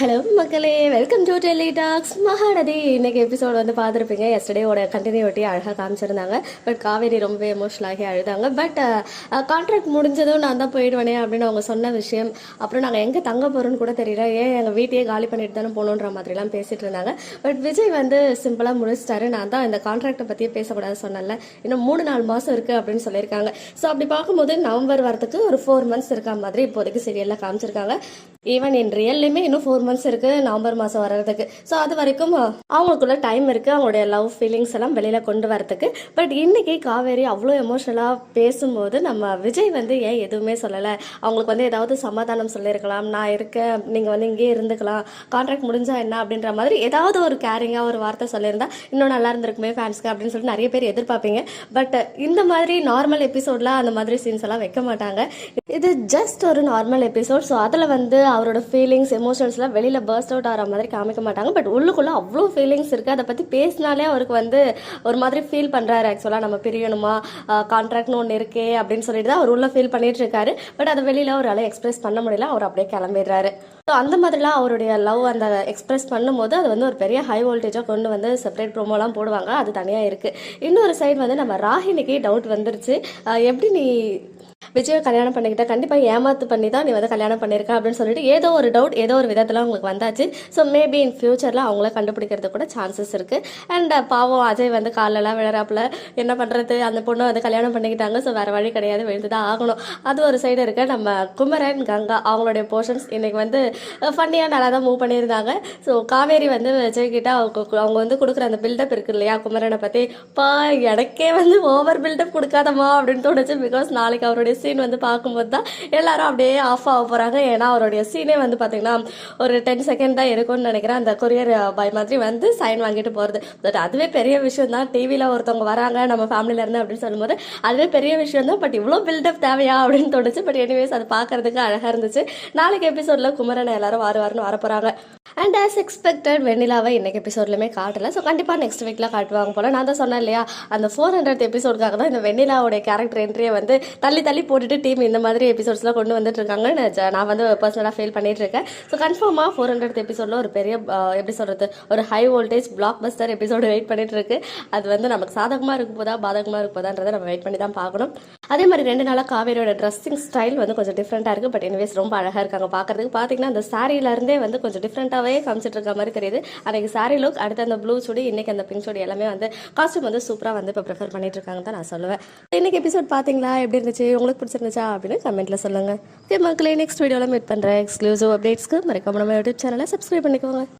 Hello மக்களே. Welcome to Delhi talks Mahanadi. இன்னைக்கு episode வந்து பார்த்துருப்பீங்க. எஸ்டர்டேவோட கண்டினியூட்டி அழகாக காமிச்சிருந்தாங்க. பட் காவேரி ரொம்பவே எமோஷனல் ஆகி அழுதாங்க. பட் கான்ட்ராக்ட் முடிஞ்சதும் நான் தான் போயிடுவேனே அப்படின்னு அவங்க சொன்ன விஷயம். அப்புறம் நாங்கள் எங்கே தங்க போகிறோன்னு கூட தெரியல. ஏன் எங்கள் வீட்டையே காலி பண்ணிட்டு தானே போகணுன்ற மாதிரிலாம் பேசிட்டு இருந்தாங்க. பட் விஜய் வந்து சிம்பிளாக முடிச்சிட்டாரு. நான் தான் இந்த கான்ட்ராக்டை பற்றியே பேசக்கூடாது சொன்னல இன்னும் மூணு நாலு மாதம் இருக்குது அப்படின்னு சொல்லியிருக்காங்க. ஸோ அப்படி பார்க்கும்போது நவம்பர் வரத்துக்கு ஒரு ஃபோர் மந்த்ஸ் இருக்கா மாதிரி இப்போதைக்கு சீரியலில் காமிச்சிருக்காங்க. ஈவன் இன் ரியல்லையுமே இன்னும் ஃபோர் மந்த்ஸ் இருக்கு நவம்பர் மாதம் வர்றதுக்கு. ஸோ அது வரைக்கும் அவங்களுக்குள்ள டைம் இருக்கு அவங்களுடைய லவ் ஃபீலிங்ஸ் எல்லாம் வெளியில கொண்டு வரதுக்கு பட் இன்னைக்கு காவேரி அவ்வளோ எமோஷனலாக பேசும்போது நம்ம விஜய் வந்து ஏன் எதுவுமே சொல்லலை? அவங்களுக்கு வந்து ஏதாவது சமாதானம் சொல்லியிருக்கலாம். நான் இருக்கேன் நீங்கள் வந்து இங்கேயே இருந்துக்கலாம். கான்ட்ராக்ட் முடிஞ்சா என்ன அப்படின்ற மாதிரி ஏதாவது ஒரு கேரிங்காக ஒரு வார்த்தை சொல்லியிருந்தா இன்னும் நல்லா இருந்திருக்குமே ஃபேன்ஸ்க்கு அப்படின்னு சொல்லிட்டு நிறைய பேர் எதிர்பார்ப்பீங்க. பட் இந்த மாதிரி நார்மல் எபிசோட்லாம் அந்த மாதிரி சீன்ஸ் எல்லாம் வைக்க மாட்டாங்க. இது ஜஸ்ட் ஒரு நார்மல் எபிசோட் ஸோ அதில் வந்து அவரோட ஃபீலிங்ஸ் எமோஷன்ஸ்லாம் வெளியில் பர்ஸ்ட் அவுட் ஆகிற மாதிரி காமிக்க மாட்டாங்க. பட் உள்ளுக்குள்ளே அவ்வளோ ஃபீலிங்ஸ் இருக்குது அதை பற்றி பேசினாலே அவருக்கு வந்து ஒரு மாதிரி ஃபீல் பண்ணுறாரு ஆக்சுவலாக நம்ம பிரியணுமா? கான்ட்ராக்ட்னு ஒன்று இருக்கே அப்படின்னு சொல்லிட்டு தான் அவர் உள்ள ஃபீல் பண்ணிட்டு இருக்காரு. பட் அதை வெளியில் அவரால் எக்ஸ்பிரஸ் பண்ண முடியல. அவர் அப்படியே கிளம்பிடுறாரு. ஸோ அந்த மாதிரிலாம் அவருடைய லவ் அந்த எக்ஸ்பிரஸ் பண்ணும்போது அது வந்து ஒரு பெரிய ஹை வோல்டேஜாக கொண்டு வந்து செப்பரேட் ப்ரோமோலாம் போடுவாங்க. அது தனியாக இருக்குது இன்னொரு சைடு வந்து நம்ம ராகினிக்கு டவுட் வந்துருச்சு. எப்படி நீ விஜயை கல்யாணம் பண்ணிக்கிட்ட கண்டிப்பாக ஏமாத்து பண்ணி தான் நீ வந்து கல்யாணம் பண்ணியிருக்க அப்படின்னு சொல்லிட்டு ஏதோ ஒரு டவுட் ஏதோ ஒரு விதத்தில் உங்களுக்கு வந்தாச்சு. ஸோ மேபி இன் ஃபியூச்சரில் அவங்கள கண்டுபிடிக்கிறது கூட சான்சஸ் இருக்குது அண்ட் பாவம் அஜய் வந்து காலெல்லாம் விழறாப்புல. என்ன பண்ணுறது அந்த பொண்ணு வந்து கல்யாணம் பண்ணிக்கிட்டாங்க. ஸோ வேறு வழி கிடையாது. விழுந்து தான் ஆகணும். அது ஒரு சைடு இருக்க. நம்ம குமரன் கங்கா அவங்களுடைய போர்ஷன்ஸ் இன்றைக்கி வந்து uh, ஃபன்னியாக நல்லா தான் மூவ் பண்ணியிருந்தாங்க. ஸோ காவேரி வந்து விஜய் கிட்ட அவங்க அவங்க வந்து கொடுக்குற அந்த பில்டப் இருக்கு இல்லையா குமரனை பற்றி பா எனக்கே வந்து ஓவர் பில்டப் கொடுக்காதம்மா அப்படின்னு தோணுச்சு. பிகாஸ் நாளைக்கு அவருடைய சீன் வந்து பார்க்கும்போது தான் எல்லாரும் அப்படியே ஆஃப் ஆக போகிறாங்க ஏன்னா அவருடைய சீனே வந்து பார்த்தீங்கன்னா ஒரு டென் செகண்ட் தான் இருக்கும்னு நினைக்கிறேன். அந்த கொரியர் பாய் மாதிரி வந்து சைன் வாங்கிட்டு போகிறது பட் அதுவே பெரிய விஷயம் தான். டிவியில் ஒருத்தவங்க வராங்க நம்ம ஃபேமிலியிலேருந்து அப்படின்னு சொல்லும்போது அதுவே பெரிய விஷயம் தான். பட் இவ்வளோ பில்டப் தேவையா அப்படின்னு தோணுச்சு. பட் எனிவேஸ் அது பார்க்கறதுக்கு அழகாக இருந்துச்சு. நாளைக்கு எபிசோடில் குமரனை எல்லாரும் வாரு வாருன்னு வர போகிறாங்க அண்ட் ஆஸ் எக்ஸ்பெக்டட் வெண்ணிலாவை இன்றைக்கி எபிசோட்லையுமே காட்டலை. ஸோ கண்டிப்பாக நெக்ஸ்ட் வீக்கில் காட்டுவாங்க போல. நான் தான் சொன்னேன் இல்லையா அந்த ஃபோர் ஹண்ட்ரட் எபிசோடுக்காக தான் இந்த வெண்ணிலாவுடைய கேரக்டர் என்ட்ரியை வந்து தள்ளி தள்ளி போட்டுட்டு டீம் இந்த மாதிரி எபிசோட்ஸ்லாம் கொண்டு வந்துட்டு இருக்காங்க நான் ஜ- நான் வந்து பர்சனலாக ஃபீல் பண்ணிட்டு இருக்கேன். ஸோ கன்ஃபார்மாக ஃபோர் ஹண்ட்ரட் எபிசோடில் ஒரு பெரிய எப்படி சொல்கிறது ஒரு high voltage blockbuster episode wait பண்ணிட்டு இருக்கு. அது வந்து நமக்கு சாதகமாக இருக்க போதா பாதகமாக இருக்க போதான்றதை நம்ம வெயிட் பண்ணி தான் பார்க்கணும். அதே மாதிரி ரெண்டு நாளாக காவேரியோட ட்ரெஸ்ஸிங் ஸ்டைல் வந்து கொஞ்சம் டிஃப்ரெண்ட்டாக இருக்குது பட் எனிவேஸ் ரொம்ப அழகாக இருக்காங்க. பார்க்குறதுக்கு பார்த்தீங்கன்னா அந்த சாரியிலேருந்தே வந்து கொஞ்சம் டிஃப்ரெண்ட்டாகவே காமிச்சிட்டு இருக்க மாதிரி தெரியுது. அன்றைக்கி சாரி லுக் அடுத்து அந்த ப்ளூ சுடி இன்றைக்கி அந்த பிங்க் சுடி எல்லாமே வந்து காஸ்ட்யூம் வந்து சூப்பராக வந்து இப்போ ப்ரிஃபர் பண்ணிட்டு இருக்காங்க தான் நான் சொல்லுவேன். இன்னைக்கு எபிசோட் பார்த்தீங்களா? எப்படி இருந்துச்சு? உங்களுக்கு பிடிச்சிருந்துச்சா? அப்படின்னு கமெண்ட்டில் சொல்லுங்க. ஓகே மக்களே நெக்ஸ்ட் வீடியோவில் மீட் பண்ணுறேன் எக்ஸ்க்ளூசிவ் அப்டேட்ஸ்க்கு மறக்காம நம்ம யூடியூப் சேனலை சப்ஸ்கிரைப் பண்ணிக்கோங்க.